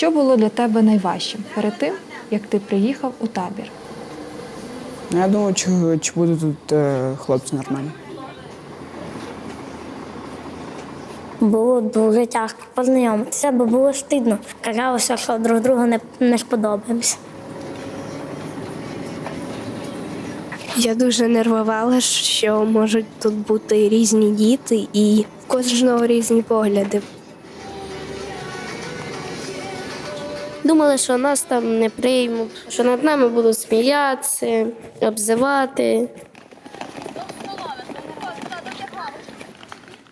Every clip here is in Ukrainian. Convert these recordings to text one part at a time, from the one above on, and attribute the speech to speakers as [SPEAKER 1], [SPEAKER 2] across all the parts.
[SPEAKER 1] Що було для тебе найважчим перед тим, як ти приїхав у табір?
[SPEAKER 2] Я думаю, чи, чи будуть тут е, хлопці нормальні.
[SPEAKER 3] Було дуже тяжко познайомитися, бо було стидно. Казалося, що друг другу не, не сподобаємося.
[SPEAKER 4] Я дуже нервувала, що можуть тут бути різні діти і в кожного різні погляди. Думали, що нас там не приймуть, що над нами будуть сміятися, обзивати.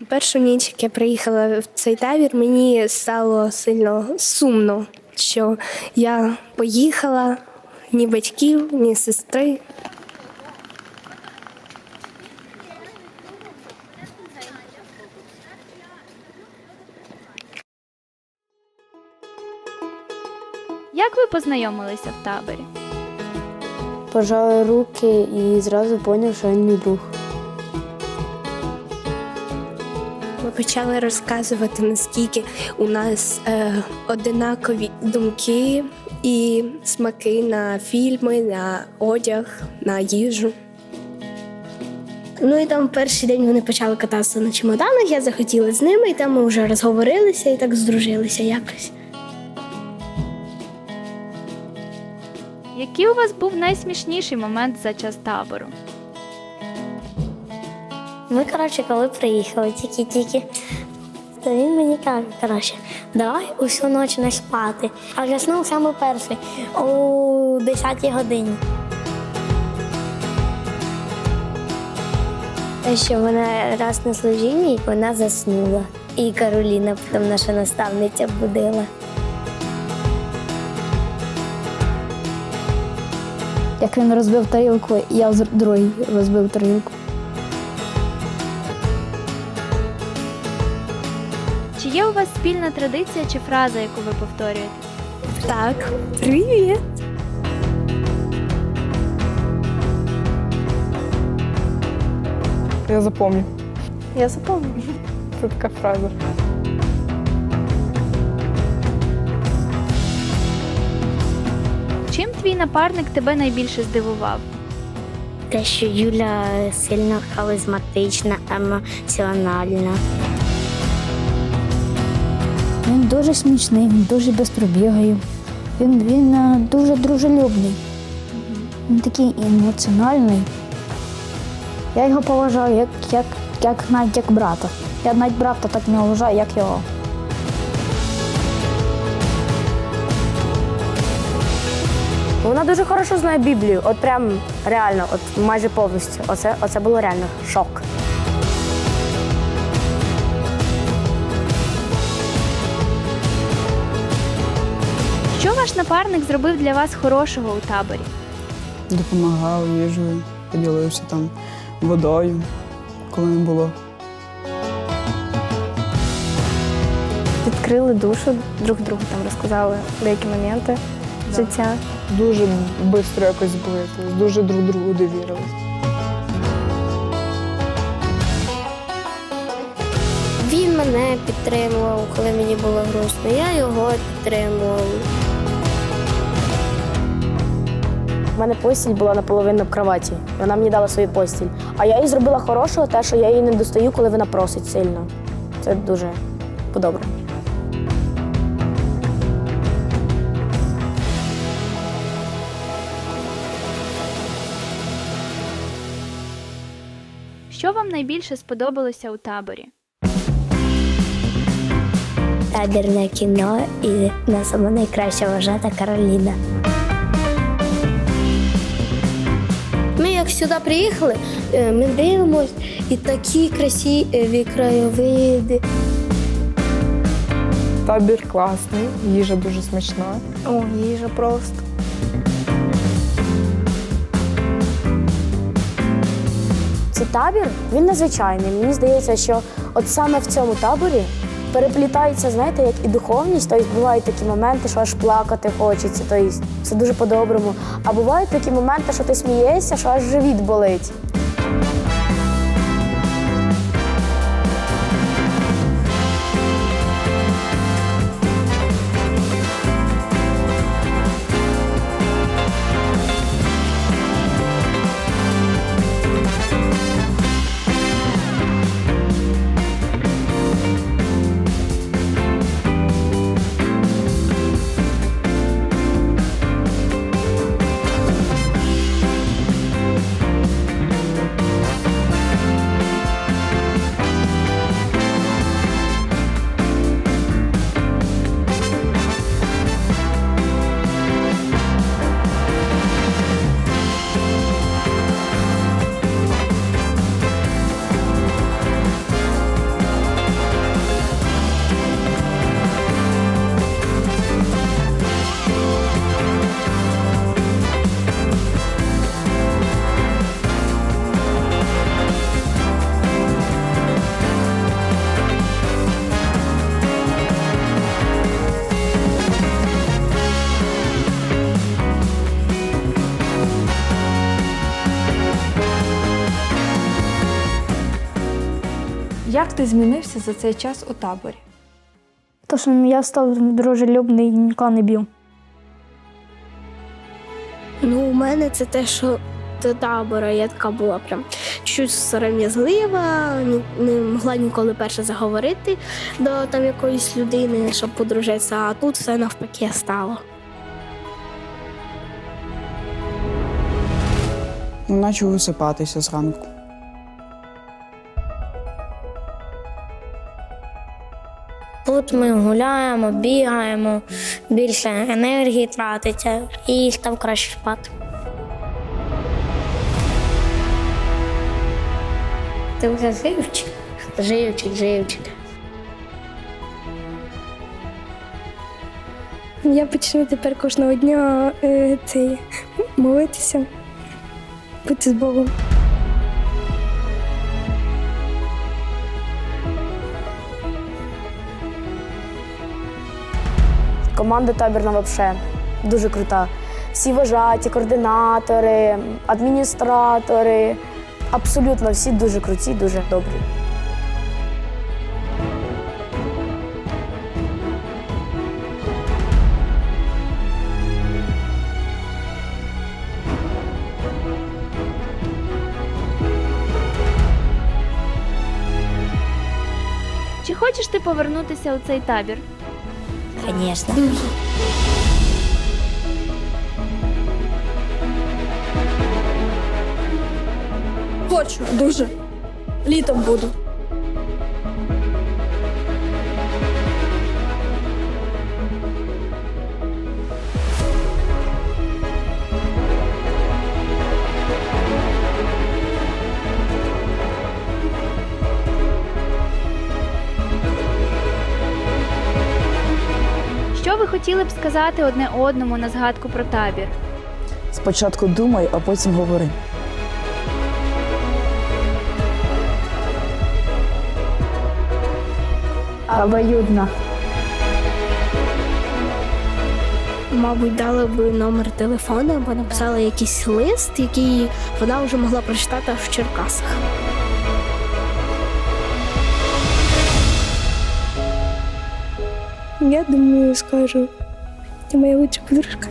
[SPEAKER 4] Першу ніч, як я приїхала в цей табір, мені стало сильно сумно, що я поїхала ні батьків, ні сестри.
[SPEAKER 5] Познайомилися в таборі?
[SPEAKER 6] Пожали руки і зразу зрозумів, що він мій друг.
[SPEAKER 4] Ми почали розказувати, наскільки у нас е, одинакові думки і смаки на фільми, на одяг, на їжу. Ну і там перший день вони почали кататися на чемоданах, я захотіла з ними, і там ми вже розговорилися і так здружилися якось.
[SPEAKER 5] Який у вас був найсмішніший момент за час табору?
[SPEAKER 3] Ми, коротше, коли приїхали, тільки-тільки, то він мені каже, коротше, давай усю ніч не спати. А заснув саме перший о 10 годині. Те, що вона раз на служінні, вона заснула. І Кароліна, потім наша наставниця будила.
[SPEAKER 6] Як він розбив тарілку, я з- другий розбив тарілку.
[SPEAKER 5] Чи є у вас спільна традиція чи фраза, яку ви повторюєте?
[SPEAKER 4] Так, привіт!
[SPEAKER 2] Я запомню.
[SPEAKER 6] Я запомнив.
[SPEAKER 2] Це така фраза.
[SPEAKER 5] Чим твій напарник тебе найбільше здивував?
[SPEAKER 3] Те, що Юля сильно харизматична, емоціональна.
[SPEAKER 6] Він дуже смішний, він дуже безпробігає. Він, він е, дуже дружелюбний. Він такий емоціональний. Я його поважаю як, як, як навіть як брата. Я навіть брата так не вважаю, як його.
[SPEAKER 7] Вона дуже хорошо знає Біблію, от прям реально, от майже повністю. Оце, оце було реально шок.
[SPEAKER 5] Що ваш напарник зробив для вас хорошого у таборі?
[SPEAKER 2] Допомагав їжею, поділився там водою, коли не було.
[SPEAKER 8] відкрили душу друг другу, там розказали деякі моменти життя.
[SPEAKER 2] Дуже швидко якось зблизились, дуже друг другу довірились.
[SPEAKER 4] Він мене підтримував, коли мені було грустно. Я його підтримував.
[SPEAKER 7] У мене постіль була наполовину в кроваті. Вона мені дала свою постіль. А я їй зробила хорошого, те, що я її не достаю, коли вона просить сильно. Це дуже
[SPEAKER 5] Що вам найбільше сподобалося у таборі?
[SPEAKER 3] Табірне кіно і на саме найкраща вважата Кароліна.
[SPEAKER 4] Ми як сюди приїхали, е, ми дивимось і такі красиві краєвиди.
[SPEAKER 9] Табір класний, їжа дуже смачна.
[SPEAKER 8] О, їжа просто.
[SPEAKER 7] Цей табір він незвичайний. Мені здається, що от саме в цьому таборі переплітається, знаєте, як і духовність. Тобто бувають такі моменти, що аж плакати хочеться. Тобто це дуже по-доброму. А бувають такі моменти, що ти смієшся, що аж живіт болить.
[SPEAKER 1] Як ти змінився за цей час у таборі?
[SPEAKER 6] То, що я став дружелюбний і нікого не б'ю.
[SPEAKER 4] Ну, у мене це те, що до табора я така була прям чуть сором'язлива, не могла ніколи перше заговорити до там якоїсь людини, щоб подружитися, а тут все навпаки стало.
[SPEAKER 2] Ну, почав висипатися зранку.
[SPEAKER 3] Тут ми гуляємо, бігаємо, більше енергії тратиться і став краще спати. Ти вже живчик? Живчик, живчик.
[SPEAKER 4] Я почну тепер кожного дня е, цей, молитися, бути з Богом.
[SPEAKER 7] Команда табірна взагалі дуже крута. Всі вважаті, координатори, адміністратори. Абсолютно всі дуже круті, дуже добрі.
[SPEAKER 5] Чи хочеш ти повернутися у цей табір?
[SPEAKER 3] Звісно.
[SPEAKER 4] Хочу, дуже. Літом буду.
[SPEAKER 5] Ви хотіли б сказати одне одному на згадку про табір?
[SPEAKER 10] Спочатку думай, а потім говори.
[SPEAKER 6] Обоюдно.
[SPEAKER 4] Мабуть, дали б номер телефону або написали якийсь лист, який вона вже могла прочитати в Черкасах. Я думаю, скажу, ти моя лучшая подружка.